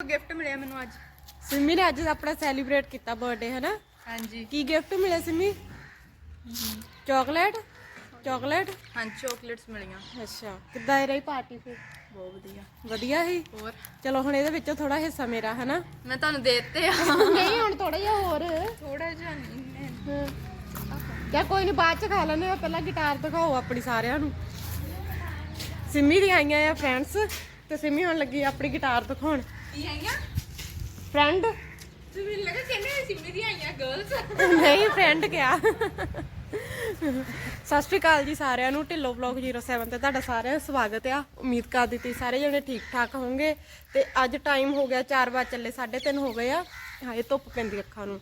Gift ਮਿਲਿਆ ਮੈਨੂੰ ਅੱਜ। ਸਿੰਮੀ ਨੇ ਅੱਜ ਆਪਣਾ ਸੈਲੀਬ੍ਰੇਟ ਕੀਤਾ ਬਰਥਡੇ ਹੈ ਨਾ ਹਾਂਜੀ। ਕੀ ਗਿਫਟ ਮਿਲਿਆ ਸਿੰਮੀ? ਚਾਕਲੇਟ ਚਾਕਲੇਟ ਹਾਂਜੀ ਚਾਕਲੇਟਸ ਮਿਲੀਆਂ। ਅੱਛਾ ਕਿੱਦਾਂ ਰਹੀ ਪਾਰਟੀ ਫਿਰ ਬਹੁਤ ਵਧੀਆ। ਵਧੀਆ ਸੀ? ਹੋਰ? ਚਲੋ ਹੁਣ ਇਹਦੇ ਵਿੱਚੋਂ ਥੋੜਾ ਹਿੱਸਾ ਮੇਰਾ ਹੈ ਨਾ ਮੈਂ ਤੁਹਾਨੂੰ ਦੇ ਦਿੱਤੇ ਆ। ਨਹੀਂ ਹੁਣ ਥੋੜਾ ਜਿਹਾ ਹੋਰ। ਥੋੜਾ ਜਿਹਾ ਨਹੀਂ ਕਿਆ ਕੋਈ ਨਹੀਂ ਬਾਅਦ ਚ ਖਾ ਲੈਣੇ ਆ। ਪਹਿਲਾਂ ਗਿਟਾਰ ਦਿਖਾਓ ਆਪਣੀ ਸਾਰਿਆਂ ਨੂੰ। ਸਿੰਮੀ ਦੀ ਆਈਆਂ ਆ ਫਰੈਂਡਸ ਤੇ ਸਿੰਮੀ ਹੁਣ ਲੱਗੀ ਆ ਆਪਣੀ ਗਿਟਾਰ ਦਿਖਾਉਣ। ਕੀ ਫਰੈਂਡ ਤੁਸੀਂ ਮੈਨੂੰ ਲੱਗਾ ਕਹਿੰਦੇ ਸਿੰਮੀ ਦੀ ਆਈਆਂ ਗਰਲਸ ਨਹੀਂ ਫਰੈਂਡ ਕਿਹਾ ਸਤਿ ਸ਼੍ਰੀ ਅਕਾਲ ਜੀ ਸਾਰਿਆਂ ਨੂੰ ਢਿੱਲੋ ਬਲੌਗ 07 ਤੇ ਤੁਹਾਡਾ ਸਾਰਿਆਂ ਦਾ ਸਵਾਗਤ ਆ। ਉਮੀਦ ਕਰਦੀ ਤੀ ਸਾਰੇ ਜਣੇ ਠੀਕ ਠਾਕ ਹੋਵੋਗੇ। ਤੇ ਅੱਜ ਟਾਈਮ ਹੋ ਗਿਆ 4 ਵਜੇ ਚੱਲੇ 3:30 ਹੋ ਗਏ ਆ। ਹਾਏ ਧੁੱਪ ਪੈਂਦੀ ਅੱਖਾਂ ਨੂੰ।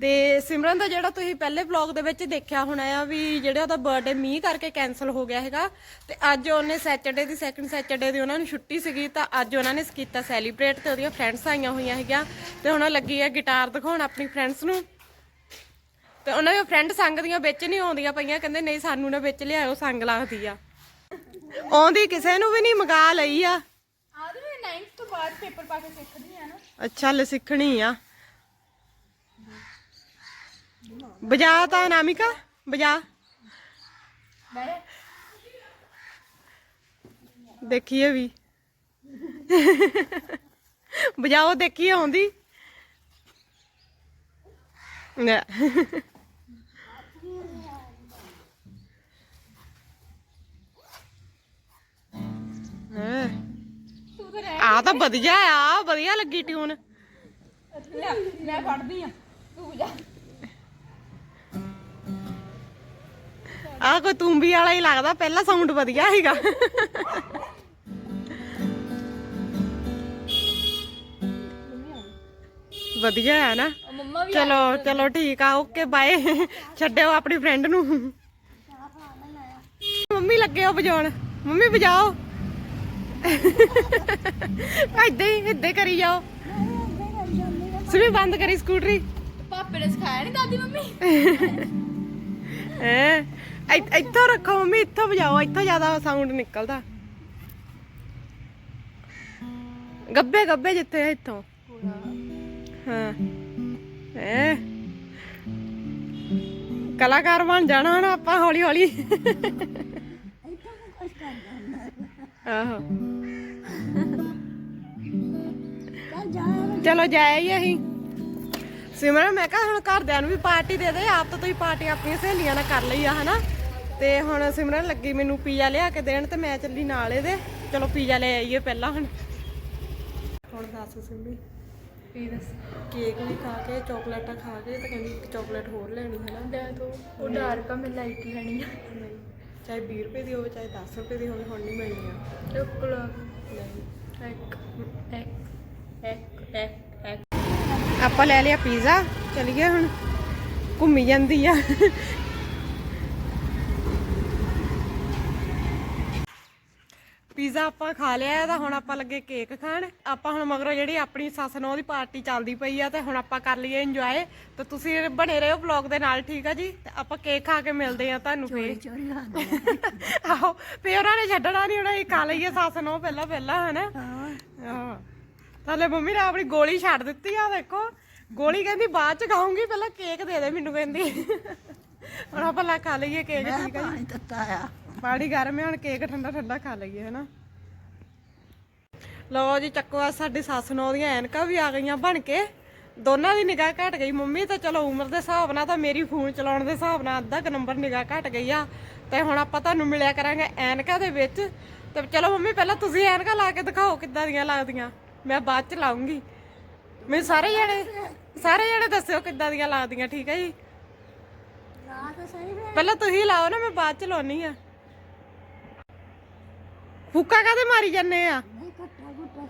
ਤੇ ਸਿਮਰਨ ਦਾ ਜਿਹੜਾ ਤੁਸੀਂ ਪਹਿਲੇ ਵਲੌਗ ਦੇ ਵਿੱਚ ਦੇਖਿਆ ਹੋਣਾ ਆ ਵੀ ਜਿਹੜਾ ਉਹਦਾ ਬਰਥਡੇ ਮੀਂਹ ਕਰਕੇ ਕੈਨਸਲ ਹੋ ਗਿਆ ਹੈਗਾ ਤੇ ਅੱਜ ਉਹਨੇ ਸੈਟਰਡੇ ਦੀ ਸੈਕੰਡ ਸੈਟਰਡੇ ਦੀ ਉਹਨਾਂ ਨੂੰ ਛੁੱਟੀ ਸੀਗੀ ਤਾਂ ਅੱਜ ਉਹਨਾਂ ਨੇ ਕੀਤਾ ਸੈਲੀਬ੍ਰੇਟ ਤੇ ਉਹਦੀਆਂ ਫਰੈਂਡਸ ਆਈਆਂ ਹੋਈਆਂ ਹੈਗੀਆਂ ਤੇ ਹੁਣ ਲੱਗੀ ਆ ਗਿਟਾਰ ਦਿਖਾਉਣ ਆਪਣੀ ਫਰੈਂਡਸ ਨੂੰ। ਤੇ ਉਹਨਾਂ ਦੇ ਫਰੈਂਡ ਸੰਗ ਦੀਆਂ ਵਿੱਚ ਨਹੀਂ ਆਉਂਦੀਆਂ ਪਈਆਂ ਕਹਿੰਦੇ ਨਹੀਂ ਸਾਨੂੰ ਨਾ ਵਿੱਚ ਲਿਆਇਓ ਸੰਗ ਲੱਗਦੀ ਆ। ਆਉਂਦੀ ਕਿਸੇ ਨੂੰ ਵੀ ਨਹੀਂ ਮੰਗਾ ਲਈ ਆ। ਆਦੇ ਮੈਂ 9th ਤੋਂ ਬਾਅਦ ਪੇਪਰ ਪਾ ਕੇ ਸਿੱਖਦੀ ਆ ਨਾ। ਅੱਛਾ ਲੈ ਸਿੱਖਣੀ ਆ। ਬਜਾ ਤਾਂ ਨਾਮਿਕਾ ਬਜਾ। ਦੇਖੀਏ ਵੀ। ਬਜਾਓ, ਦੇਖੀਏ ਆਉਂਦੀ। ਨਾ ਤਾਂ ਆ ਤਾਂ ਵਧੀਆ ਆ, ਵਧੀਆ ਲੱਗੀ ਟਿਊਨ ਮੈਂ ਪੜਦੀ ਆ। ਤੂੰ ਜਾ ਆ ਕੋਈ ਤੁੰਬੀ ਵਾਲਾ ਹੀ ਲੱਗਦਾ ਪਹਿਲਾ ਸਾਊਂਡ ਵਧੀਆ ਹੈਗਾ ਵਧੀਆ ਹੈ ਨਾ। ਚਲੋ ਚਲੋ ਠੀਕ ਆ ਓਕੇ ਬਾਏ ਛੱਡਿਓ ਆਪਣੀ ਫਰੈਂਡ ਨੂੰ। ਮੰਮੀ ਲੱਗੇ ਹੋ ਵਜਾਉਣ। ਮੰਮੀ ਵਜਾਓ। ਏਦਾਂ ਹੀ ਏਦਾਂ ਹੀ ਕਰੀ ਜਾਓ। ਸੁਣੀ ਬੰਦ ਕਰੀ ਸਕੂਟਰੀ। ਪਾਪੇ ਨੇ ਸਿਖਾਇਆ ਨਹੀਂ ਦਾਦੀ ਮੰਮੀ? ਹੈ? ਇੱਥੋਂ ਰੱਖੋ ਮੰਮੀ, ਇੱਥੋਂ ਵਜਾਓ, ਇੱਥੋਂ ਜ਼ਿਆਦਾ ਸਾਊਂਡ ਨਿਕਲਦਾ। ਗੱਬੇ ਗੱਬੇ ਜਿੱਥੇ ਆ ਇੱਥੋਂ। ਹਾਂ। ਹੈ ਕਲਾਕਾਰ ਬਣ ਜਾਣਾ ਹੁਣ ਆਪਾਂ ਹੌਲੀ ਹੌਲੀ। ਆਹੋ। ਚਲੋ ਜਾਏ ਅਸੀਂ। ਸਿਮਰਨ, ਮੈਂ ਕਿਹਾ ਹੁਣ ਘਰਦਿਆਂ ਨੂੰ ਵੀ ਪਾਰਟੀ ਦੇ ਦੇ, ਆਪ ਤਾਂ ਤੁਸੀਂ ਪਾਰਟੀ ਆਪਣੀਆਂ ਸਹੇਲੀਆਂ ਨਾਲ ਕਰ ਲਈ ਆ, ਹਨਾ? ਤੇ ਹੁਣ ਸਿਮਰਨ ਲੱਗੀ ਮੈਨੂੰ ਪੀਜ਼ਾ ਲਿਆ ਕੇ ਦੇਣ ਤੇ ਮੈਂ ਚੱਲੀ ਨਾਲ ਇਹਦੇ। ਚਲੋ ਪੀਜ਼ਾ ਲੈ ਆਈਏ ਪਹਿਲਾਂ ਹੁਣ। ਹੁਣ ਦੱਸ ਸਿੰਮੀ ਕੀ ਦੱਸ? ਕੇਕ ਵੀ ਖਾ ਕੇ ਚਾਕਲੇਟਾਂ ਖਾ ਕੇ ਤੇ ਕਹਿੰਦੀ ਇੱਕ ਚਾਕਲੇਟ ਹੋਰ ਲੈਣੀ ਹੈ ਨਾ। ਦੇ ਤੋ ਉਹ ਡਾਰਕ ਆ ਮੈਂ ਲਾਈਟ ਲੈਣੀ ਆ। ਨਹੀਂ ਚਾਹੇ 20 ਰੁਪਏ ਦੀ ਹੋਵੇ ਚਾਹੇ 10 ਰੁਪਏ ਦੀ ਹੋਵੇ ਹੁਣ ਨਹੀਂ ਮਿਲਣੀ ਆ। ਟੁਕਲ ਨਹੀਂ। ਇੱਕ ਇੱਕ ਇੱਕ ਇੱਕ ਇੱਕ। ਆਪਾਂ ਲੈ ਲਿਆ ਪੀਜ਼ਾ ਚਲੀਏ ਹੁਣ। ਘੁੰਮੀ ਜਾਂਦੀ ਆ। ਪੀਜ਼ਾ ਆਪਾਂ ਖਾ ਲਿਆ ਤਾਂ ਹੁਣ ਆਪਾਂ ਲੱਗੇ ਕੇਕ ਖਾਣ। ਆਪਾਂ ਹੁਣ ਮਗਰੋਂ ਜਿਹੜੀ ਆਪਣੀ ਸੱਸ ਨੂੰ ਉਹਦੀ ਪਾਰਟੀ ਚੱਲਦੀ ਪਈ ਆ ਤੇ ਹੁਣ ਆਪਾਂ ਕਰ ਲਈਏ ਇੰਜੋਏ ਤੇ ਤੁਸੀਂ ਬਣੇ ਰਹੋ ਵਲੌਗ ਦੇ ਨਾਲ ਠੀਕ ਆ ਜੀ? ਤੇ ਆਪਾਂ ਕੇਕ ਖਾ ਕੇ ਮਿਲਦੇ ਆ ਤੁਹਾਨੂੰ ਫੇਰ। ਆਹੋ ਫੇਰ ਉਹਨਾਂ ਨੇ ਛੱਡਣਾ ਨਹੀਂ ਉਹਨਾਂ ਇਹ ਖਾ ਲਈਏ ਸੱਸ ਨੂੰ ਪਹਿਲਾਂ ਪਹਿਲਾਂ ਹਨਾ? ਹਾਂ। ਥੱਲੇ ਮੰਮੀ ਨੇ ਆਪਣੀ ਗੋਲੀ ਛੱਡ ਦਿੱਤੀ ਆ ਦੇਖੋ। ਗੋਲੀ ਕਹਿੰਦੀ ਬਾਅਦ ਚ ਖਾਉਂਗੀ ਪਹਿਲਾਂ ਕੇਕ ਦੇ ਦੇ ਮੈਨੂੰ ਕਹਿੰਦੀ। ਹੁਣ ਆਪਾਂ ਲਾ ਖਾ ਲਈਏ ਕੇਕ ਠੀਕ ਆ ਜੀ? ਦਿੱਤਾ ਆ। ਪਾਣੀ ਗਰਮ ਹੈ ਹੁਣ ਕੇਕ ਠੰਡਾ ਠੰਡਾ ਖਾ ਲਈਏ ਹਨਾ? ਲਓ ਜੀ, ਚੱਕੋ ਆ ਸਾਡੀ ਸੱਸ ਨੂੰ ਉਹਦੀਆਂ ਐਨਕਾਂ ਵੀ ਆ ਗਈਆਂ ਬਣ ਕੇ। ਦੋਨਾਂ ਦੀ ਨਿਗਾਹ ਘਟ ਗਈ। ਮੰਮੀ ਤਾਂ ਚਲੋ ਉਮਰ ਦੇ ਹਿਸਾਬ ਨਾਲ ਤਾਂ ਮੇਰੀ ਫੋਨ ਚਲਾਉਣ ਦੇ ਹਿਸਾਬ ਨਾਲ ਅੱਧਾ ਕੁ ਨੰਬਰ ਨਿਗਾਹ ਘਟ ਗਈ ਆ। ਤੇ ਹੁਣ ਆਪਾਂ ਤੁਹਾਨੂੰ ਮਿਲਿਆ ਕਰਾਂਗੇ ਐਨਕਾਂ ਦੇ ਵਿੱਚ। ਤੇ ਚਲੋ ਮੰਮੀ, ਪਹਿਲਾਂ ਤੁਸੀਂ ਐਨਕਾਂ ਲਾ ਕੇ ਦਿਖਾਓ ਕਿੱਦਾਂ ਦੀਆਂ ਲੱਗਦੀਆਂ। ਮੈਂ ਬਾਅਦ ਚ ਲਾਉਂਗੀ। ਮੈਨੂੰ ਸਾਰੇ ਜਣੇ ਸਾਰੇ ਜਣੇ ਦੱਸਿਓ ਕਿੱਦਾਂ ਦੀਆਂ ਲੱਗਦੀਆਂ, ਠੀਕ ਹੈ ਜੀ? ਪਹਿਲਾਂ ਤੁਸੀਂ ਲਾਓ ਨਾ, ਮੈਂ ਬਾਅਦ ਚ ਲਾਉਣੀ ਆ। ਫੂਕਾ ਕਾਦੇ ਮਾਰੀ ਜਾਂਦੇ ਆ?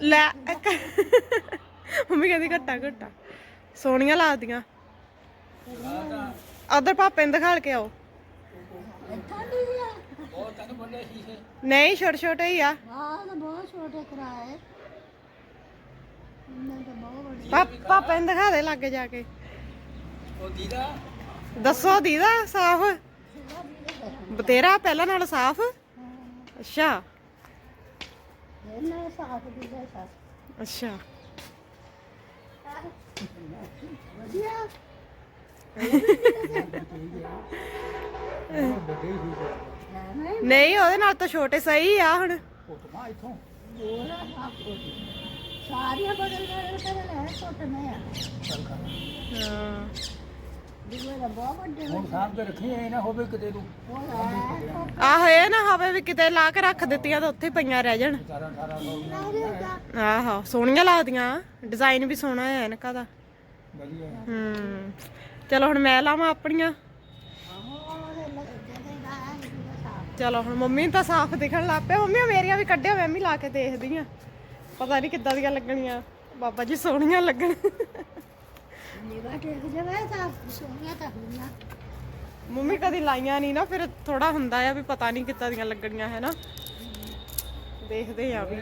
ਲੈ, ਇੱਕ- ਮੰਮੀ ਕਹਿੰਦੀ ਘੱਟਾ ਘੱਟਾ। ਸੋਹਣੀਆਂ ਲਾਦੀਆਂ ਉਧਰ ਪਾਪੇ ਨੂੰ ਦਿਖਾਲ ਕੇ ਆਓ। ਨਹੀਂ, ਛੋਟੇ ਛੋਟੇ ਹੀ ਆ। ਆਹ ਤਾਂ ਬਹੁਤ ਛੋਟੇ ਕਿਰਾਏ ਇਹਨਾਂ ਤਾਂ ਬਹੁਤ ਵੱਡੇ ਪਾਪ- ਪਾਪੇ ਨੂੰ ਦਿਖਾ ਦੇ ਲਾਗੇ ਜਾ ਕੇ। ਦੱਸੋ, ਦੀਦਾ ਸਾਫ਼? ਬਤੇਰਾ ਪਹਿਲਾਂ ਨਾਲ ਸਾਫ਼? ਅੱਛਾ। ਇਹਨਾਂ ਸਾਥ ਦੀ ਦਾ ਸਾਥ ਅੱਛਾ। ਵਧੀਆ। ਨਹੀਂ ਨਹੀਂ ਉਹਦੇ ਨਾਲ ਤਾਂ ਛੋਟੇ ਸਹੀ ਆ ਹੁਣ। ਬੋਲ ਆ ਸਾਰੀਆਂ ਬਦਲ ਬਦਲ ਕਰ ਲੈ ਛੋਟਨੇ ਆ। ਹਾਂ। ਦੂਏ ਦਾ ਬਹੁਤ ਵੱਡੇ ਹੁਣ ਸਾਂਭ ਕੇ ਰੱਖੀ ਐ ਨਾ ਹੋਵੇ ਕਿਤੇ ਨੂੰ ਹੋਇਆ ਆਹੋ ਇਹ ਨਾ ਹੋਵੇ ਵੀ ਕਿਤੇ ਲਾ ਕੇ ਰੱਖ ਦਿੱਤੀਆਂ ਤਾਂ ਉੱਥੇ ਹੀ ਪਈਆਂ ਰਹਿ ਜਾਣ। 18 18 ਆਹੋ ਸੋਹਣੀਆਂ ਲੱਗਦੀਆਂ। ਡਿਜ਼ਾਈਨ ਵੀ ਸੋਹਣਾ ਹੈ ਇਹਨਾਂ ਦਾ। ਵਧੀਆ। ਹੂੰ ਚਲੋ ਹੁਣ ਮੈਂ ਲਾਵਾਂ ਆਪਣੀਆਂ। ਚਲੋ ਹੁਣ ਮੰਮੀ ਤਾਂ ਸਾਫ਼ ਦਿਖਣ ਲੱਗ ਪਿਆ। ਮੰਮੀ ਮੇਰੀਆਂ ਵੀ ਕੱਢਿਓ ਮੈਂ ਵੀ ਲਾ ਕੇ ਦੇਖਦੀ ਆ ਪਤਾ ਨਹੀਂ ਕਿੱਦਾਂ ਦੀਆਂ ਲੱਗਣੀਆਂ। ਬਾਬਾ ਜੀ ਸੋਹਣੀਆਂ ਲੱਗਣ। ਨਿਗਾ ਟੇਕ ਜਾਵੇ ਤਾਂ ਸੋਹਣੀਆਂ ਤਾਂ ਹੁੰਦੀਆਂ ਮੰਮੀ ਕਦੀ ਲਾਈਆਂ ਨਹੀਂ ਨਾ, ਫਿਰ ਥੋੜਾ ਹੁੰਦਾ ਆ ਵੀ ਪਤਾ ਨਹੀਂ ਕਿੱਦਾਂ ਦੀਆਂ ਲੱਗਣੀਆਂ, ਹੈ ਨਾ? ਦੇਖਦੇ ਆ ਵੀ।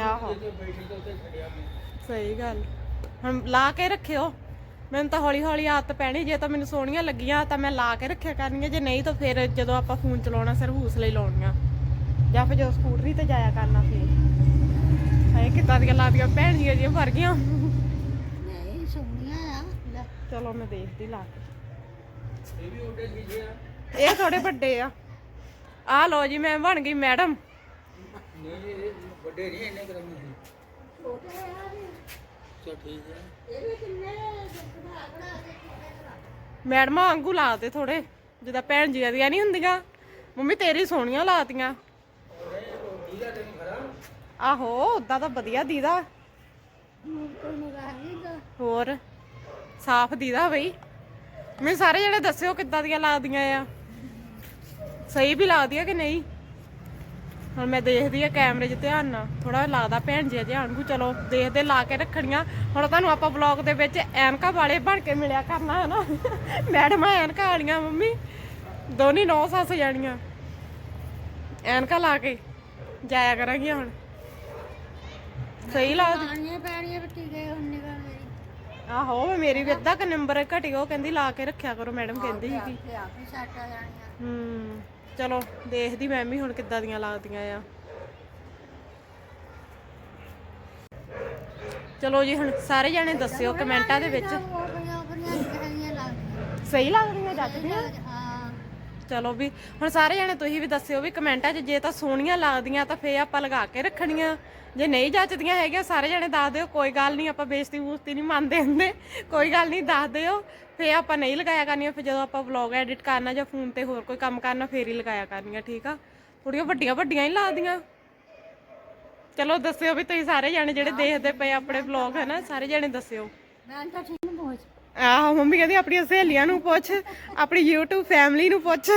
ਆਹੋ। ਸਹੀ ਗੱਲ। ਹੁਣ ਲਾ ਕੇ ਰੱਖਿਓ। ਮੈਨੂੰ ਤਾਂ ਹੌਲੀ ਹੌਲੀ ਆਦਤ ਪੈਣੀ, ਜੇ ਤਾਂ ਮੈਨੂੰ ਸੋਹਣੀਆਂ ਲੱਗੀਆਂ, ਤਾਂ ਮੈਂ ਲਾ ਕੇ ਰੱਖਿਆ ਕਰਨੀਆਂ। ਜੇ ਨਹੀਂ, ਤਾਂ ਫਿਰ ਜਦੋਂ ਆਪਾਂ ਫੋਨ ਚਲਾਉਣਾ ਸਿਰ ਹੂਸ ਲਈ ਲਾਉਣੀਆਂ। ਜਾਂ ਫਿਰ ਜਦੋਂ ਸਕੂਟਰੀ ਤੇ ਜਾਇਆ ਕਰਨਾ ਫਿਰ ਹਾਏ ਕਿੱਦਾਂ ਦੀਆਂ ਲੱਗਦੀਆਂ ਭੈਣ ਜੀਆਂ ਜਿਹੀਆਂ ਭਰ ਗਈਆਂ। ਨਹੀਂ ਸੋਹਣੀਆਂ ਆ ਲੈ। ਚਲੋ ਮੈਂ ਦੇਖਦੀ ਲਾ ਕੇ। ਇਹ ਥੋੜੇ ਵੱਡੇ ਆ। ਆ ਲੋ ਜੀ ਮੈਂ ਬਣ ਗਈ ਮੈਡਮ। ਵੱਡੇ ਨਹੀਂ ਇੰਨੇ ਕਰਾਂਗੇ ਛੋਟੇ ਆ ਵੀ। ਚਲ ਠੀਕ ਹੈ ਇਹ ਵੀ ਕਿੰਨੇ ਬਣਾ ਬਣਾ ਕੇ ਕਿੰਨੇ ਕਰਾ ਮੈਡਮਾਂ ਵਾਂਗੂ ਲਾਤੇ ਥੋੜੇ ਜਿੱਦਾਂ ਭੈਣ ਜੀਆਂ ਦੀਆਂ ਨਹੀਂ ਹੁੰਦੀਆਂ। ਮੰਮੀ ਤੇਰੀ ਸੋਹਣੀਆਂ ਲਾਤੀਆਂ। ਆਹੋ ਉਦਾਂ ਤਾਂ ਵਧੀਆ ਦੀਦਾ। ਕੋਈ ਨਿਗਾਹ ਨਹੀਂ ਦਾ ਹੋਰ, ਸਾਫ਼ ਦੀਦਾ ਬਈ। ਮੈਨੂੰ ਸਾਰੇ ਜਣੇ ਦੱਸਿਓ ਕਿੱਦਾਂ ਦੀਆਂ ਲੱਗਦੀਆਂ ਆ। ਸਹੀ ਵੀ ਲੱਗਦੀਆਂ ਕਿ ਨਹੀਂ? ਹੁਣ ਮੈਂ ਦੇਖਦੀ ਆ ਕੈਮਰੇ 'ਚ ਧਿਆਨ ਨਾਲ। ਥੋੜਾ ਲੱਗਦਾ ਭੈਣ ਜੀ ਧਿਆਨ ਨੂੰ ਚਲੋ ਦੇਖਦੇ, ਲਾ ਕੇ ਰੱਖਣੀਆਂ। ਹੁਣ ਤੁਹਾਨੂੰ ਆਪਾਂ ਵਲੌਗ ਦੇ ਵਿੱਚ ਐਨਕਾ ਵਾਲੇ ਬਣ ਕੇ ਮਿਲਿਆ ਕਰਨਾ ਹੈ ਨਾ ਮੈਡਮਾਂ ਐਨਕਾ ਵਾਲੀਆਂ, ਮੰਮੀ। ਦੋਨੀ ਨੌ ਸੱਸ ਜਾਣੀਆਂ। ਐਨਕਾ ਲਾ ਕੇ ਜਾਇਆ ਕਰਾਂਗੀਆਂ ਹੁਣ। ਸਹੀ ਲੱਗਦੀ ਪੈਣੀਆਂ ਗਏ ਨਿਗਾਹ ਮੇਰੀ ਆਹੋ ਵੀ ਮੇਰੀ ਵੀ ਅੱਧਾ ਕ ਨੰਬਰ ਘਟੀ ਉਹ ਕਹਿੰਦੀ ਲਾ ਕੇ ਰੱਖਿਆ ਕਰੋ ਮੈਡਮ ਕਹਿੰਦੀ ਸੀਗੀ। ਤੇ ਆਪ ਹੀ ਸੱਟ ਆ ਜਾਣੀਆਂ। ਹੂੰ ਚਲੋ ਦੇਖਦੀ ਮੈਂ ਵੀ ਹੁਣ ਕਿੱਦਾਂ ਦੀਆਂ ਲੱਗਦੀਆਂ ਆ। ਚਲੋ ਜੀ ਹੁਣ ਸਾਰੇ ਜਾਣੇ ਦੱਸਿਓ ਕਮੈਂਟਾਂ ਦੇ ਵਿੱਚ। ਉਹ ਨਿਗਾਹੀਆਂ ਲੱਗਦੀਆਂ। ਸਹੀ ਲੱਗਦੀਆਂ ਜੱਜਦੀਆਂ ਹਾਂ ਚਲੋ ਵੀ, ਹੁਣ ਸਾਰੇ ਜਾਣੇ ਤੁਸੀਂ ਵੀ ਦੱਸਿਓ ਵੀ ਕਮੈਂਟਾਂ 'ਚ ਜੇ ਤਾਂ ਸੋਹਣੀਆਂ ਲੱਗਦੀਆਂ ਤਾਂ ਫੇਰ ਆਪਾਂ ਲਗਾ ਕੇ ਰੱਖਣੀਆਂ। ਜੇ ਨਹੀਂ ਜੱਚਦੀਆਂ ਹੈਗੀਆਂ, ਸਾਰੇ ਜਾਣੇ ਦੱਸ ਦਿਓ, ਕੋਈ ਗੱਲ ਨਹੀਂ ਆਪਾਂ ਬੇਇੱਜ਼ਤੀ ਬੂਸਤੀ ਨਹੀਂ ਮੰਨਦੇ ਹੁੰਦੇ, ਕੋਈ ਗੱਲ ਨਹੀਂ ਦੱਸ ਦਿਓ। ਫੇਰ ਆਪਾਂ ਨਹੀਂ ਲਗਾਇਆ ਕਰਨੀਆਂ, ਫਿਰ ਜਦੋਂ ਆਪਾਂ ਵਲੌਗ ਐਡਿਟ ਕਰਨਾ ਜਾਂ ਫੋਨ ਤੇ ਹੋਰ ਕੋਈ ਕੰਮ ਕਰਨਾ, ਫੇਰ ਹੀ ਲਗਾਇਆ ਕਰਨੀਆਂ, ਠੀਕ ਆ? ਥੋੜੀਆਂ ਵੱਡੀਆਂ ਵੱਡੀਆਂ ਹੀ ਲੱਗਦੀਆਂ ਚਲੋ ਦੱਸਿਓ ਵੀ ਤੁਸੀਂ ਸਾਰੇ ਜਾਣੇ ਜਿਹੜੇ ਦੇਖਦੇ ਪਏ ਆਪਣੇ ਵਲੌਗ ਹੈ ਨਾ ਸਾਰੇ ਜਾਣੇ ਦੱਸਿਓ। ਮੈਂ ਤਾਂ ਠੀਕ ਨੂੰ ਪਹੁੰਚ ਆਹੋ ਮੰਮੀ ਕਹਿੰਦੀ ਆਪਣੀਆਂ ਸਹੇਲੀਆਂ ਨੂੰ ਪੁੱਛ ਆਪਣੀ YouTube ਫੈਮਿਲੀ ਨੂੰ ਪੁੱਛ।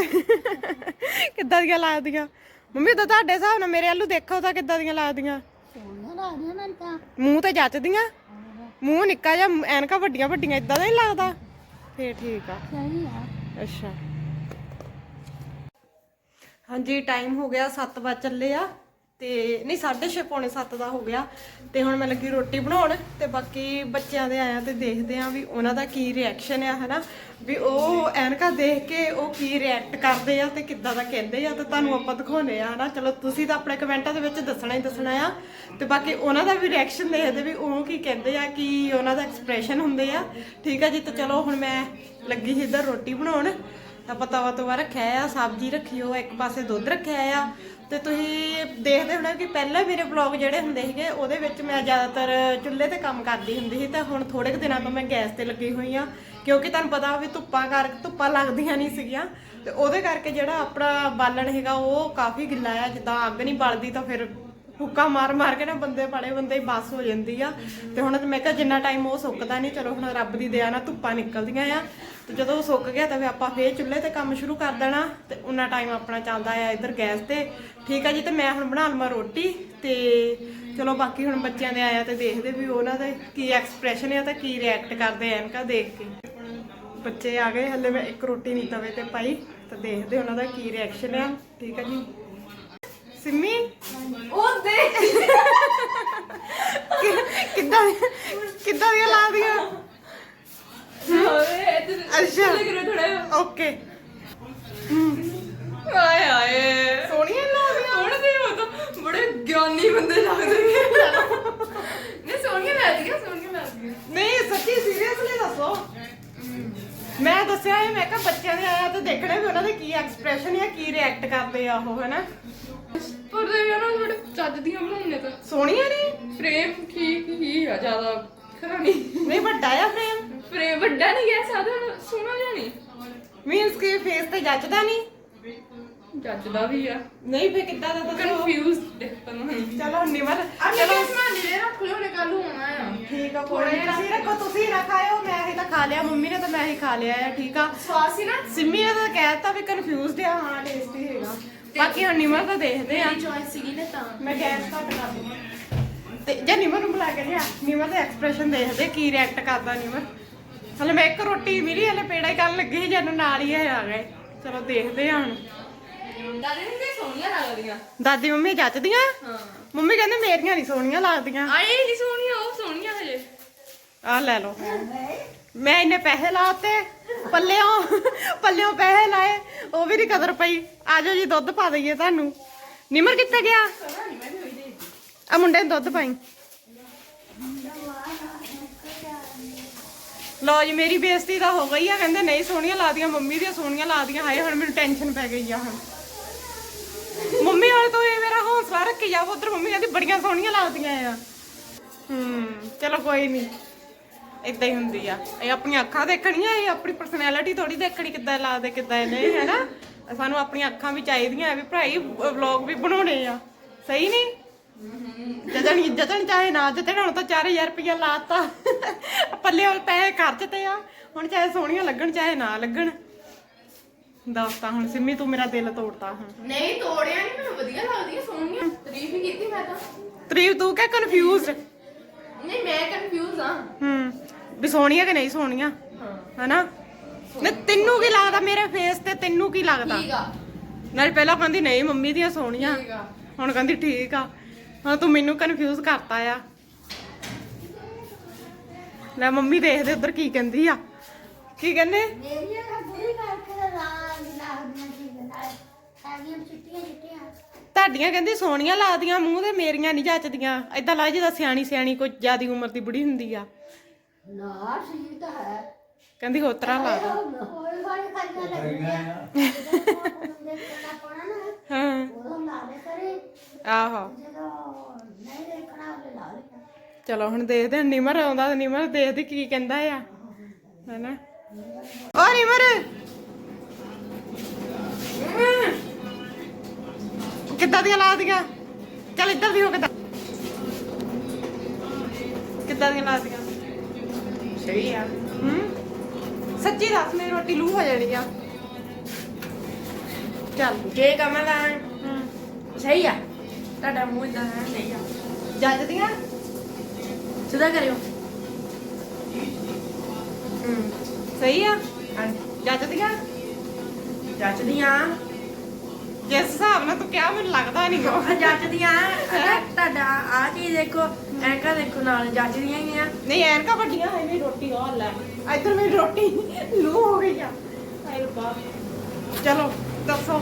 ਕਿੱਦਾਂ ਦੀਆਂ ਲੱਗਦੀਆਂ? ਮੰਮੀ ਤਾਂ ਤੁਹਾਡੇ ਹਿਸਾਬ ਨਾਲ ਮੇਰੇ ਵੱਲੋਂ ਦੇਖੋ ਤਾਂ ਕਿੱਦਾਂ ਦੀਆਂ ਲੱਗਦੀਆਂ? ਸੋਹਣੀਆਂ ਲੱਗਦੀਆਂ ਮੈਨੂੰ ਤਾਂ। ਮੂੰਹ ਤੇ ਜੱਚਦੀਆਂ? ਮੂੰਹ ਨਿੱਕਾ ਜਿਹਾ ਐਨਕਾਂ ਵੱਡੀਆਂ ਵੱਡੀਆਂ ਇਦਾਂ ਦਾ ਹੀ ਲੱਗਦਾ। ਫੇਰ ਠੀਕ ਆ। ਸਹੀ ਆ। ਅੱਛਾ। ਹਾਂਜੀ ਟਾਈਮ ਹੋ ਗਿਆ 7 ਵਜੇ ਚੱਲੇ ਆ। ਤੇ ਨਹੀਂ 6:30 ਪੌਣੇ 7 ਦਾ ਹੋ ਗਿਆ। ਤੇ ਹੁਣ ਮੈਂ ਲੱਗੀ ਰੋਟੀ ਬਣਾਉਣ ਤੇ ਬਾਕੀ ਬੱਚਿਆਂ ਦੇ ਆਇਆ ਤੇ ਦੇਖਦੇ ਆ ਵੀ ਉਹਨਾਂ ਦਾ ਕੀ ਰਿਐਕਸ਼ਨ ਆ, ਹਨਾ? ਵੀ ਉਹ ਐਨਕਾਂ ਦੇਖ ਕੇ ਉਹ ਕੀ ਰਿਐਕਟ ਕਰਦੇ ਆ ਤੇ ਕਿੱਦਾਂ ਦਾ ਕਹਿੰਦੇ ਆ ਤੇ ਤੁਹਾਨੂੰ ਆਪਾਂ ਦਿਖਾਉਨੇ ਆ, ਹਨਾ? ਚਲੋ, ਤੁਸੀਂ ਤਾਂ ਆਪਣੇ ਕਮੈਂਟਾਂ ਦੇ ਵਿੱਚ ਦੱਸਣਾ ਹੀ ਦੱਸਣਾ ਆ। ਤੇ ਬਾਕੀ ਉਹਨਾਂ ਦਾ ਵੀ ਰਿਐਕਸ਼ਨ ਦੇਖਦੇ ਵੀ ਉਹ ਕੀ ਕਹਿੰਦੇ ਆ, ਕੀ ਉਹਨਾਂ ਦਾ ਐਕਸਪ੍ਰੈਸ਼ਨ ਹੁੰਦੇ ਆ। ਠੀਕ ਆ ਜੀ, ਤੇ ਚਲੋ, ਹੁਣ ਮੈਂ ਲੱਗੀ ਸੀ ਇੱਧਰ ਰੋਟੀ ਬਣਾਉਣ। ਆਪਾਂ ਤਵਾ ਤਵਾ ਰੱਖਿਆ ਆ, ਸਬਜ਼ੀ ਰੱਖੀ, ਉਹ ਇੱਕ ਪਾਸੇ ਦੁੱਧ ਰੱਖਿਆ ਆ। ਤੇ ਤੁਸੀਂ ਦੇਖਦੇ ਹੋਣਾ ਕਿ ਪਹਿਲਾਂ ਮੇਰੇ ਵਲੌਗ ਜਿਹੜੇ ਹੁੰਦੇ ਸੀਗੇ, ਉਹਦੇ ਵਿੱਚ ਮੈਂ ਜ਼ਿਆਦਾਤਰ ਚੁੱਲ੍ਹੇ ਤੇ ਕੰਮ ਕਰਦੀ ਹੁੰਦੀ ਸੀ, ਤੇ ਹੁਣ ਥੋੜੇ ਕੁ ਦਿਨਾਂ ਤੋਂ ਮੈਂ ਗੈਸ ਤੇ ਲੱਗੀ ਹੋਈ ਆ ਕਿਉਂਕਿ ਤੁਹਾਨੂੰ ਪਤਾ ਵੀ ਧੁੱਪਾਂ ਕਰ, ਧੁੱਪਾਂ ਲੱਗਦੀਆਂ ਨਹੀਂ ਸੀਗੀਆਂ, ਤੇ ਉਹਦੇ ਕਰਕੇ ਜਿਹੜਾ ਆਪਣਾ ਬਾਲਣ ਹੈਗਾ ਉਹ ਕਾਫੀ ਗਿੱਲਾ ਆ, ਜਿੱਦਾਂ ਅੱਗ ਨਹੀਂ ਬਲਦੀ ਤਾਂ ਫਿਰ ਹੁੱਕਾ ਮਾਰ ਮਾਰ ਕੇ ਨਾ ਬੰਦੇ ਬੜੇ ਬੰਦੇ ਹੀ ਬਸ ਹੋ ਜਾਂਦੀ ਆ। ਤੇ ਹੁਣ ਮੈਂ ਕਿਹਾ ਜਿੰਨਾ ਟਾਈਮ ਉਹ ਸੁੱਕਦਾ ਨਹੀਂ, ਚਲੋ ਹੁਣ ਰੱਬ ਦੀ ਦਇਆ ਨਾਲ ਧੁੱਪਾਂ ਨਿਕਲਦੀਆਂ ਆ। ਤੇ ਜਦੋਂ ਉਹ ਸੁੱਕ ਗਿਆ ਤਾਂ ਫਿਰ ਆਪਾਂ ਫੇਰ ਚੁੱਲ੍ਹੇ ਤੇ ਕੰਮ ਸ਼ੁਰੂ ਕਰ ਦੇਣਾ। ਤੇ ਉਨਾ ਟਾਈਮ ਆਪਣਾ ਚੱਲਦਾ ਆ ਇੱਧਰ ਗੈਸ ਤੇ। ਠੀਕ ਆ ਜੀ, ਤੇ ਮੈਂ ਹੁਣ ਬਣਾ ਲਵਾਂ ਰੋਟੀ ਤੇ ਚਲੋ ਬਾਕੀ ਹੁਣ ਬੱਚਿਆਂ ਦੇ ਆਇਆ ਤੇ ਦੇਖਦੇ ਵੀ ਉਹਨਾਂ ਦਾ ਕੀ ਐਕਸਪ੍ਰੈਸ਼ਨ ਆ ਤੇ ਕੀ ਰਿਐਕਟ ਕਰਦੇ ਐਨਕਾ ਦੇਖ ਕੇ। ਬੱਚੇ ਆ ਗਏ, ਹੱਲੇ ਮੈਂ ਇੱਕ ਰੋਟੀ ਨਹੀਂ ਤਵੇ ਤੇ ਪਾਈ, ਤਾਂ ਦੇਖਦੇ ਉਹਨਾਂ ਦਾ ਕੀ ਰਿਐਕਸ਼ਨ ਆ। ਠੀਕ ਆ ਜੀ। ਸਿੰਮੀ? ਉਹ ਦੇ ਕਿੱਦਾਂ ਕਿੱਦਾਂ ਦੀਆਂ ਲਾ ਅੱਛਾ। ਓਕੇ। ਆਏ ਆਏ ਸੋਹਣੀਆਂ ਲੱਗਦੀਆਂ? ਹੁਣ ਤੇ ਉਹ ਤਾਂ ਬੜੇ ਗਿਆਨੀ ਬੰਦੇ ਲੱਗਦੇ ਨੇ। ਨਹੀਂ ਸੋਹਣੀਆਂ ਲੱਗਦੀਆਂ ਸੋਹਣੀਆਂ ਲੱਗਦੀਆਂ। ਨਹੀਂ ਸੱਚੀ ਸੀਰੀਅਸਲੀ ਦੱਸੋ। ਮੈਂ ਦੱਸਿਆ ਇਹ ਮੈਂ ਕਿਹਾ ਬੱਚਿਆਂ ਦੇ ਆਇਆ ਤਾਂ ਦੇਖਣਾ ਵੀ ਉਹਨਾਂ ਦੇ ਕੀ ਐਕਸਪ੍ਰੈਸ਼ਨ ਜਾਂ ਕੀ ਰਿਐਕਟ ਕਰਦੇ ਆ ਉਹ ਹਨਾ? ਪਰ ਦੇ ਯਾਰ ਥੋੜੇ ਚੱਜ ਦੀਆਂ ਬਣਾਉਣੇ ਤਾਂ। ਸੋਹਣੀਆਂ ਨੇ? ਫਰੇਮ ਠੀਕ ਹੀ ਆ ਜ਼ਿਆਦਾ ਖਰਾ ਨਹੀਂ। ਨਹੀਂ ਵੱਡਾ ਆ ਫਰੇਮ? ਫਰੇਮ ਵੱਡਾ ਨਹੀਂ ਗਿਆ ਸਾਧਨ ਸੋਹਣਾ ਜਿਹਾ ਨਹੀਂ। ਮੀਨਸ ਕਿ ਫੇਸ ਤੇ ਜੱਚਦਾ ਨਹੀਂ? ਜੱਜਦਾ ਵੀ ਆ। ਨਹੀਂ ਫੇ ਕਿੱਦਾਂ ਦਾ ਦੱਸੋ? ਕਨਫਿਊਜ਼ ਦੇਖਣ ਨੂੰ ਚਲੋ ਨਿਮਰ ਚਲੋ। ਸਮਾਨ ਲੈ ਰੱਖ ਲਿਓ ਨੇ ਕੱਲ ਹੋਣਾ ਆ। ਠੀਕ ਆ ਕੋਈ ਨੀ, ਤੁਸੀਂ ਰੱਖੋ ਤੁਸੀਂ ਨਾ ਖਾਇਓ ਮੈਂ ਹੀ ਤਾਂ ਖਾ ਲਿਆ ਮੰਮੀ ਨੇ ਤਾਂ ਮੈਂ ਹੀ ਖਾ ਲਿਆ ਆ ਠੀਕ ਆ। ਨਾ? ਸਿੰਮੀ ਨੇ ਤਾਂ ਕਹਿਤਾ ਵੀ ਕਨਫਿਊਜ਼ਡ ਆ ਹਾਂ ਟੇਸਟੀ ਹੈਗਾ। ਬਾਕੀ ਹੁਣ ਨਿਮਰ ਤਾਂ ਦੇਖਦੇ ਆ। ਚੋਇਸ ਸੀਗੀ ਨਾ ਤਾਂ। ਮੈਂ ਗੈਸ ਘੱਟ ਕਰ ਦੂੰਗਾ ਤੇ ਜੇ ਨਿਮਰ ਨੂੰ ਬੁਲਾ ਕੇ ਲਿਆ ਨਿਮਰ ਦਾ ਐਕਸਪ੍ਰੈਸ਼ਨ ਦੇਖਦੇ ਕੀ ਰਿਐਕਟ ਕਰਦਾ ਨਿਮਰ ਹਲੇ ਮੈਂ ਇੱਕ ਰੋਟੀ ਮਿਲੀ ਹਲੇ ਪੇੜਾ ਹੀ ਕਰਨ ਲੱਗੀ ਸੀ ਜਨ ਨਾਲ ਹੀ ਆ ਗਏ। ਚਲੋ ਦੇਖਦੇ ਆ ਹੁਣ। ਦਾਦੀ ਨੂੰ ਤੇ ਸੋਹਣੀਆਂ ਲੱਗਦੀਆਂ। ਦਾਦੀ ਮੰਮੀ ਜੱਚਦੀਆਂ? ਹਾਂ। ਮੰਮੀ ਕਹਿੰਦੇ ਮੇਰੀਆਂ ਨਹੀਂ ਸੋਹਣੀਆਂ ਲੱਗਦੀਆਂ। ਆਏ ਨਹੀਂ ਸੋਹਣੀਆਂ ਉਹ ਸੋਹਣੀਆਂ ਹਜੇ। ਆ ਲੈ ਲਓ। ਮੈਂ ਇੰਨੇ ਪੈਸੇ ਲਾਤੇ, ਪੱਲਿਓਂ ਪੱਲਿਓਂ ਪੈਸੇ ਲਾਏ, ਉਹ ਵੀ ਨਹੀਂ ਕਦਰ ਪਈ। ਆਜੋ ਜੀ, ਦੁੱਧ ਪਾ ਦਈਏ ਤੁਹਾਨੂੰ। ਨਿਮਰ ਕਿੱਥੇ ਗਿਆ? ਆ ਮੁੰਡੇ ਨੂੰ ਦੁੱਧ ਪਾਈ। ਲਓ ਜੀ, ਮੇਰੀ ਬੇਇੱਜ਼ਤੀ ਤਾਂ ਹੋ ਗਈ ਆ। ਕਹਿੰਦੇ ਨਹੀਂ ਸੋਹਣੀਆਂ ਲਾਦੀਆਂ, ਮੰਮੀ ਦੀਆਂ ਸੋਹਣੀਆਂ ਲਾਦੀਆਂ। ਹਾਏ, ਹੁਣ ਮੈਨੂੰ ਟੈਨਸ਼ਨ ਪੈ ਗਈ ਆ ਹੁਣ। ਮੰਮੀ ਵਾਲੇ ਤੋਂ ਇਹ ਮੇਰਾ ਹੌਸਲਾ ਰੱਖੀ ਜਾਵੋ ਉਧਰ ਮੰਮੀ ਕਹਿੰਦੀ, ਬੜੀਆਂ ਸੋਹਣੀਆਂ ਲਾਦੀਆਂ ਆ। ਹੂੰ, ਚਲੋ ਕੋਈ ਨਹੀਂ ਇਦਾਂ ਹੀ ਹੁੰਦੀ ਆ। ਇਹ ਆਪਣੀਆਂ ਅੱਖਾਂ ਦੇਖਣੀਆਂ ਇਹ ਆਪਣੀ ਪਰਸਨੈਲਿਟੀ ਥੋੜੀ ਦੇਖਣੀ ਕਿੱਦਾਂ ਲੱਗਦੇ ਕਿੱਦਾਂ ਨਹੀਂ ਹੈ ਨਾ ਸਾਨੂੰ ਆਪਣੀਆਂ ਅੱਖਾਂ ਵੀ ਚਾਹੀਦੀਆਂ ਵੀ ਭਰਾਈ ਵਲੌਗ ਵੀ ਬਣਾਉਣੇ ਆ। ਸਹੀ ਨਹੀਂ? ਜਦਣ ਜਦਣ ਚਾਹੇ ਨਾ ਜਦਣ ਹੁਣ ਤਾਂ 4000 ਰੁਪਇਆ ਲਾਤਾ ਪੱਲੇ ਉਹ ਪੈਸੇ ਖਰਚਤੇ ਆ। ਹੁਣ ਚਾਹੇ ਸੋਹਣੀਆਂ ਲੱਗਣ ਚਾਹੇ ਨਾ ਲੱਗਣ। ਦੱਸਤਾ ਹੁਣ ਸਿੰਮੀ ਤੂੰ ਮੇਰਾ ਦਿਲ ਤੋੜਤਾ ਹੁਣ। ਨਹੀਂ ਤੋੜਿਆ ਨਹੀਂ ਮੈਨੂੰ ਵਧੀਆ ਲੱਗਦੀਆਂ ਸੋਹਣੀਆਂ। ਤਾਰੀਫ ਹੀ ਕੀਤੀ ਮੈਂ ਤਾਂ। ਤਰੀਫ ਤੂੰ ਕਹਿ ਕਨਫਿਊਜ਼ਡ ਨਹੀਂ ਮੈਂ ਕਨਫਿਊਜ਼ ਆ ਹੂੰ ਵੀ ਸੋਹਣੀਆਂ ਕਿ ਨਹੀਂ ਸੋਹਣੀਆਂ? ਹਨਾ? ਨਾ ਤੈਨੂੰ ਕੀ ਲੱਗਦਾ ਮੇਰੇ ਫੇਸ ਤੇ ਤੈਨੂੰ ਕੀ ਲੱਗਦਾ? ਠੀਕ ਆ। ਨਾਲੇ ਪਹਿਲਾਂ ਕਹਿੰਦੀ ਨਹੀਂ ਮੰਮੀ ਦੀਆਂ ਸੋਹਣੀਆਂ। ਠੀਕ ਆ। ਹੁਣ ਕਹਿੰਦੀ ਠੀਕ ਆ। ਹੁਣ ਤੂੰ ਮੈਨੂੰ ਕਨਫਿਊਜ਼ ਕਰਤਾ ਆ। ਲੈ ਮੰਮੀ ਦੇਖਦੇ ਉਧਰ ਕੀ ਕਹਿੰਦੀ ਆ। ਕੀ ਕਹਿੰਦੇ? ਮੇਰੀਆਂ ਤਾਂ ਬੁਰੀ ਕਰਕੇ ਤਾਂ ਲਾਲ ਲੱਗਦੀਆਂ ਸੀ। ਨਾਲ ਸਾਗੀਆਂ ਚਿੱਟੀਆਂ ਚਿੱਟੀਆਂ ਤੁਹਾਡੀਆਂ ਕਹਿੰਦੀ ਸੋਹਣੀਆਂ ਲੱਗਦੀਆਂ ਮੂੰਹ ਤੇ ਮੇਰੀਆਂ ਨਹੀਂ ਜੱਚਦੀਆਂ। ਏਦਾਂ ਲੱਗ ਜਿੱਦਾਂ ਸਿਆਣੀ ਸਿਆਣੀ ਕੋਈ ਜ਼ਿਆਦੀ ਉਮਰ ਦੀ ਬੁੜੀ ਹੁੰਦੀ ਆ। ਨਾ ਸੀ ਤਾਂ ਹੈ। ਕਹਿੰਦੀ ਹੋਤਰਾ ਲੱਗਦਾ ਖਾਈਆਂ ਹਾਂ ਉਦੋਂ ਲਾ ਦੇ ਕਰੇ ਆਹੋ। ਜਦੋਂ ਨਹੀਂ ਦੇਖਣਾ ਉਹਨੇ ਲਾ ਲਿਆ ਚਲੋ ਹੁਣ ਦੇਖਦੇ ਹਾਂ। ਨਿਮਰ ਆਉਂਦਾ ਤੇ ਨਿਮਰ ਦੇਖਦੇ ਕੀ ਕਹਿੰਦਾ ਆ। ਹੈਨਾ। ਓ ਨਿਮਰ! ਕਿੱਦਾਂ ਦੀਆਂ ਲਾਦੀਆਂ? ਚੱਲ ਇੱਧਰ ਦੀ ਹੋ ਕਿੱਦਾਂ? ਕਿੱਦਾਂ ਦੀਆਂ ਲਾਦੀਆਂ? ਸਹੀ ਆ। ਹੂੰ? ਸੱਚੀ ਦੱਸ ਮੇਰੀ ਰੋਟੀ ਲੂ ਹੋ ਜਾਣੀ ਆ। ਚੱਲ। ਜੇ ਕਮਲ ਆ ਹੂੰ। ਸਹੀ ਆ। ਤੁਹਾਡਾ ਮੂੰਹ ਇਦਾਂ ਹੈ ਸਹੀ ਆ। ਜੱਜ ਦੀਆਂ? ਸਿੱਧਾ ਕਰਿਓ। ਹੂੰ। ਸਹੀ ਆ? ਹਾਂਜੀ। ਜੱਜ ਦੀਆਂ? ਜੱਚਦੀਆਂ ਜਿਸ ਹਿਸਾਬ ਨਾਲ ਤੂੰ ਕਿਹਾ ਮੈਨੂੰ ਲੱਗਦਾ ਨਹੀਂ ਉਹ ਜੱਚਦੀਆਂ। ਤੁਹਾਡਾ ਆ ਚੀਜ਼ ਦੇਖੋ ਐਂਕਾ ਦੇਖੋ ਨਾਲ ਜੱਚਦੀਆਂ ਹੀ ਆ। ਨਹੀਂ ਐਨਕਾਂ ਵੱਡੀਆਂ ਹੈ ਮੇਰੀ ਰੋਟੀ ਉਹ ਲੈ ਇੱਧਰ ਮੇਰੀ ਰੋਟੀ ਲੂ ਹੋ ਗਈ ਆ। ਹਾਏ ਰੱਬਾ। ਚਲੋ ਦੱਸੋ।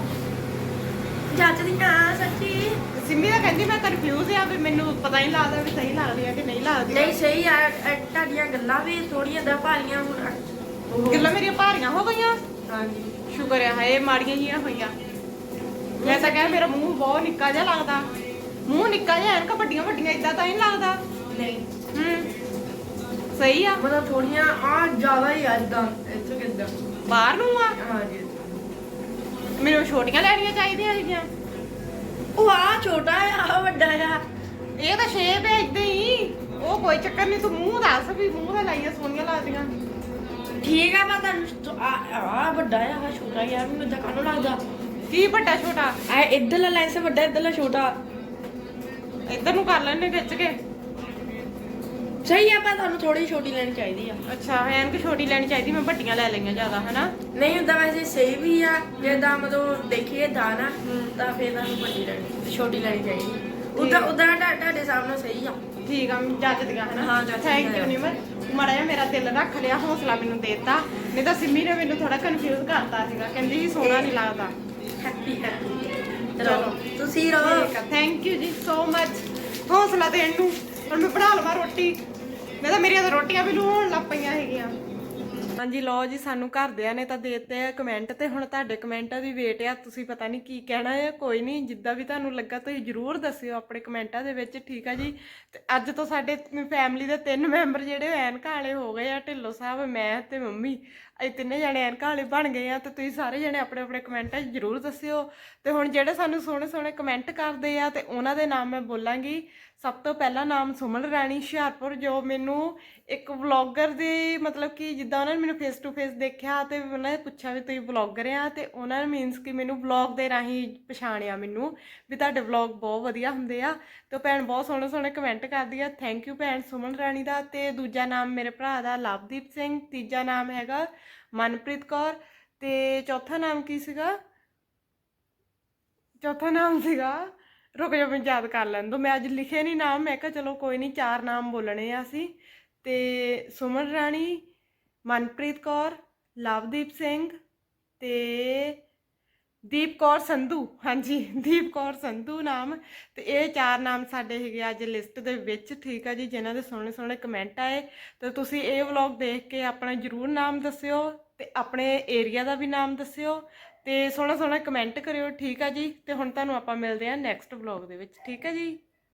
ਜੱਚਦੀਆਂ ਸੱਚੀ? ਸਿੰਮੀ ਤਾਂ ਕਹਿੰਦੀ ਮੈਂ ਕਨਫਿਊਜ਼ ਆ ਵੀ ਮੈਨੂੰ ਪਤਾ ਨਹੀਂ ਲੱਗਦਾ ਵੀ ਸਹੀ ਲੱਗਦੀ ਆ ਕਿ ਨਹੀਂ ਲੱਗਦੀ। ਨਹੀਂ ਸਹੀ ਆ ਅ, ਤੁਹਾਡੀਆਂ ਗੱਲਾਂ ਵੀ ਥੋੜੀਆਂ ਦਾ ਭਾਰੀਆਂ ਹੁਣ। ਗੱਲਾਂ ਮੇਰੀਆਂ ਭਾਰੀਆਂ ਹੋ ਗਈਆਂ? ਹਾਂਜੀ। ਸ਼ੁਕਰ ਹੈ ਹਾਏ ਮਾੜੀਆਂ ਜੀਆਂ ਹੋਈਆਂ। ਮੈਂ ਤਾਂ ਕਹਿ ਮੇਰਾ ਮੂੰਹ ਬਹੁਤ ਨਿੱਕਾ ਜਿਹਾ ਲੱਗਦਾ। ਮੂੰਹ ਨਿੱਕਾ ਜਿਹਾ ਐਨਕਾਂ ਵੱਡੀਆਂ ਵੱਡੀਆਂ ਇਦਾਂ ਤਾਂ ਨਹੀਂ ਲੱਗਦਾ। ਨਹੀਂ। ਹੂੰ। ਸਹੀ ਆ। ਮਤਲਬ ਥੋੜੀਆਂ ਆ ਜ਼ਿਆਦਾ ਹੀ ਇਦਾਂ ਇੱਥੇ ਕਿਦਾਂ? ਬਾਹਰ ਨੂੰ ਆ। ਹਾਂਜੀ। ਮੈਨੂੰ ਛੋਟੀਆਂ ਲੈਣੀਆਂ ਚਾਹੀਦੀਆਂ ਹੈਗੀਆਂ ਉਹ ਆ ਛੋਟਾ ਆ ਆਹ ਵੱਡਾ ਆ। ਇਹ ਤਾਂ ਸ਼ੇਪ ਹੈ ਇਦਾਂ ਹੀ। ਉਹ ਕੋਈ ਚੱਕਰ ਨਹੀਂ ਤੂੰ ਮੂੰਹ ਦੱਸ ਵੀ ਮੂੰਹ ਦਾ ਲਾਈਆਂ ਸੋਹਣੀਆਂ ਲੱਗਦੀਆਂ। ਠੀਕ ਆ ਮੈਂ ਤੁਹਾਨੂੰ ਆ ਆ ਵੱਡਾ ਆ ਆਹ ਛੋਟਾ ਯਾਰ ਮੈਨੂੰ ਇਦਾਂ ਕਾਹਨੂੰ ਲੱਗਦਾ। ਕੀ ਵੱਡਾ ਛੋਟਾ। ਆ ਇੱਧਰਲਾ ਲੈਂਸ ਵੱਡਾ ਇੱਧਰਲਾ ਛੋਟਾ। ਇੱਧਰ ਨੂੰ ਕਰ ਲੈਣੇ ਖਿੱਚ ਕੇ। ਸਹੀ ਆ ਪਰ ਤੁਹਾਨੂੰ ਥੋੜੀ ਛੋਟੀ ਲੈਣੀ ਚਾਹੀਦੀ ਆ। ਅੱਛਾ ਐਨ ਕਿ ਛੋਟੀ ਲੈਣੀ ਚਾਹੀਦੀ ਮੈਂ ਵੱਡੀਆਂ ਲੈ ਲਈਆਂ ਜ਼ਿਆਦਾ ਹਨਾ? ਨਹੀਂ ਹੁੰਦਾ ਵੈਸੇ ਸਹੀ ਵੀ ਆ ਜੇ ਦਾ ਮਤਲਬ ਦੇਖੀਏ ਨਾ ਤਾਂ ਫੇਰ ਤੁਹਾਨੂੰ ਵੱਡੀ ਲੈਣੀ ਛੋਟੀ ਲੈਣੀ ਚਾਹੀਦੀ। ਉਦਾਂ ਉਦਾਂ ਤੁਹਾਡੇ ਸਾਹਮਣੇ ਸਹੀ ਆ। ਠੀਕ ਆ ਜੱਜਦੀਆਂ ਹਨਾ? ਹਾਂ, ਜੱਚਦੀਆਂ ਥੈਂਕ ਯੂ। ਨਿਮਰ। ਮਾੜਾ ਜਿਹਾ ਮੇਰਾ ਦਿਲ ਰੱਖ ਲਿਆ ਹੌਸਲਾ ਮੈਨੂੰ ਦੇਤਾ। ਨਹੀਂ ਤਾਂ ਸਿੰਮੀ ਨੇ ਮੈਨੂੰ ਥੋੜਾ ਕਨਫਿਊਜ਼ ਕਰਤਾ ਸੀਗਾ ਕਹਿੰਦੀ ਸੋਹਣਾ ਨਹੀਂ ਲੱਗਦਾ। ਹੈਪੀ ਹੈਪੀ ਚਲੋ। ਚਲੋ। ਤੁਸੀਂ ਰਹੋ। ਠੀਕ ਆ। ਥੈਂਕ ਯੂ ਜੀ ਸੋ ਮਚ ਹੌਸਲਾ ਦੇਣ ਨੂੰ। ਹੁਣ ਮੈਂ ਬਣਾ ਲਵਾਂ ਰੋਟੀ। ਮੈਂ ਤਾਂ ਮੇਰੀਆਂ ਤਾਂ ਰੋਟੀਆਂ ਵੀ ਲੂਣ ਲੱਗ ਪਈਆਂ ਹੈਗੀਆਂ। ਹਾਂਜੀ ਲਓ ਜੀ ਸਾਨੂੰ ਘਰਦਿਆਂ ਨੇ ਤਾਂ ਦਿੱਤੇ ਆ ਕਮੈਂਟ ਤੇ ਹੁਣ ਤੁਹਾਡੇ ਕਮੈਂਟਾਂ ਦੀ ਵੇਟ ਆ। ਤੁਸੀਂ ਪਤਾ ਨਹੀਂ ਕੀ ਕਹਿਣਾ ਹੈ ਕੋਈ ਨਹੀਂ ਜਿੱਦਾਂ ਵੀ ਤੁਹਾਨੂੰ ਲੱਗਾ ਤੁਸੀਂ ਜਰੂਰ ਦੱਸਿਓ ਆਪਣੇ ਕਮੈਂਟਾਂ ਦੇ ਵਿੱਚ ਠੀਕ ਆ ਜੀ? ਤੇ ਅੱਜ ਤੋਂ ਸਾਡੇ ਫੈਮਿਲੀ ਦੇ ਤਿੰਨ ਮੈਂਬਰ ਜਿਹੜੇ ਐਨਕਾਂ ਵਾਲੇ ਹੋ ਗਏ ਆ ਢਿੱਲੋਂ ਸਾਹਿਬ ਮੈਂ ਤੇ ਮੰਮੀ। ਅਸੀਂ ਤਿੰਨੇ ਜਣੇ ਐਨਕਾਂ ਵਾਲੇ ਬਣ ਗਏ ਆ ਤੇ ਤੁਸੀਂ ਸਾਰੇ ਜਣੇ ਆਪਣੇ ਆਪਣੇ ਕਮੈਂਟਾਂ 'ਚ ਜਰੂਰ ਦੱਸਿਓ। ਤੇ ਹੁਣ ਜਿਹੜੇ ਸਾਨੂੰ ਸੋਹਣੇ ਸੋਹਣੇ ਕਮੈਂਟ ਕਰਦੇ ਆ ਤੇ ਉਹਨਾਂ ਦੇ ਨਾਮ ਮੈਂ ਬੋਲਾਂਗੀ। ਸਭ ਤੋਂ ਪਹਿਲਾ ਨਾਮ ਸੁਮਨ ਰਾਣੀ ਹੁਸ਼ਿਆਰਪੁਰ, ਜੋ ਮੈਨੂੰ ਇੱਕ ਵਲੌਗਰ ਦੀ ਮਤਲਬ ਕਿ ਜਿੱਦਾਂ ਉਹਨਾਂ ਨੇ ਮੈਨੂੰ ਫੇਸ ਟੂ ਫੇਸ ਦੇਖਿਆ ਤੇ ਉਹਨਾਂ ਨੇ ਪੁੱਛਿਆ ਵੀ ਤੁਸੀਂ ਵਲੌਗਰ ਆ ਤੇ ਉਹਨਾਂ ਨੇ ਮੀਨਸ ਕਿ ਮੈਨੂੰ ਵਲੌਗ ਦੇ ਰਾਹੀਂ ਪਛਾਣਿਆ ਮੈਨੂੰ ਵੀ ਤੁਹਾਡੇ ਵਲੌਗ ਬਹੁਤ ਵਧੀਆ ਹੁੰਦੇ ਆ। ਤੇ ਭੈਣ ਬਹੁਤ ਸੋਹਣੇ ਸੋਹਣੇ ਕਮੈਂਟ ਕਰਦੀ ਆ ਥੈਂਕ ਯੂ ਭੈਣ ਸੁਮਨ ਰਾਣੀ ਦਾ। ਤੇ ਦੂਜਾ ਨਾਮ ਮੇਰੇ ਭਰਾ ਦਾ ਲਵਦੀਪ ਸਿੰਘ, ਤੀਜਾ ਨਾਮ ਹੈਗਾ ਮਨਪ੍ਰੀਤ ਕੌਰ ਤੇ ਚੌਥਾ ਨਾਮ ਕੀ ਸੀਗਾ? ਚੌਥਾ ਨਾਮ ਸੀਗਾ? ਰੁਕ ਜਾ ਮੈਂ ਯਾਦ ਕਰ ਲੈਣ ਦੋ ਮੈਂ ਅੱਜ ਲਿਖੇ ਨਹੀਂ ਨਾਮ, ਮੈਂ ਕਿਹਾ ਚਲੋ ਕੋਈ ਨਹੀਂ ਚਾਰ ਨਾਮ ਬੋਲਣੇ ਆ ਅਸੀਂ। ਤੇ ਸੁਮਨ ਰਾਣੀ, ਮਨਪ੍ਰੀਤ ਕੌਰ, ਲਵਦੀਪ ਸਿੰਘ ਤੇ ਦੀਪ ਕੌਰ ਸੰਧੂ, ਹਾਂਜੀ, ਦੀਪ ਕੌਰ ਸੰਧੂ ਨਾਮ। ਤੇ ਇਹ ਚਾਰ ਨਾਮ ਸਾਡੇ ਹੈਗੇ ਅੱਜ ਲਿਸਟ ਦੇ ਵਿੱਚ, ਠੀਕ ਆ ਜੀ, ਜਿਨ੍ਹਾਂ ਦੇ ਸੋਹਣੇ ਸੋਹਣੇ ਕਮੈਂਟ ਆਏ। ਤੇ ਤੁਸੀਂ ਇਹ ਵਲੌਗ ਦੇਖ ਕੇ ਆਪਣਾ ਜਰੂਰ ਨਾਮ ਦੱਸਿਓ ਤੇ ਆਪਣੇ ਏਰੀਆ ਦਾ ਵੀ ਨਾਮ ਦੱਸਿਓ ਤੇ ਸੋਹਣਾ ਸੋਹਣਾ ਕਮੈਂਟ ਕਰਿਓ, ਠੀਕ ਆ ਜੀ। ਤੇ ਹੁਣ ਤੁਹਾਨੂੰ ਆਪਾਂ ਮਿਲਦੇ ਹਾਂ ਨੈਕਸਟ ਵਲੌਗ ਦੇ ਵਿੱਚ, ਠੀਕ ਆ ਜੀ।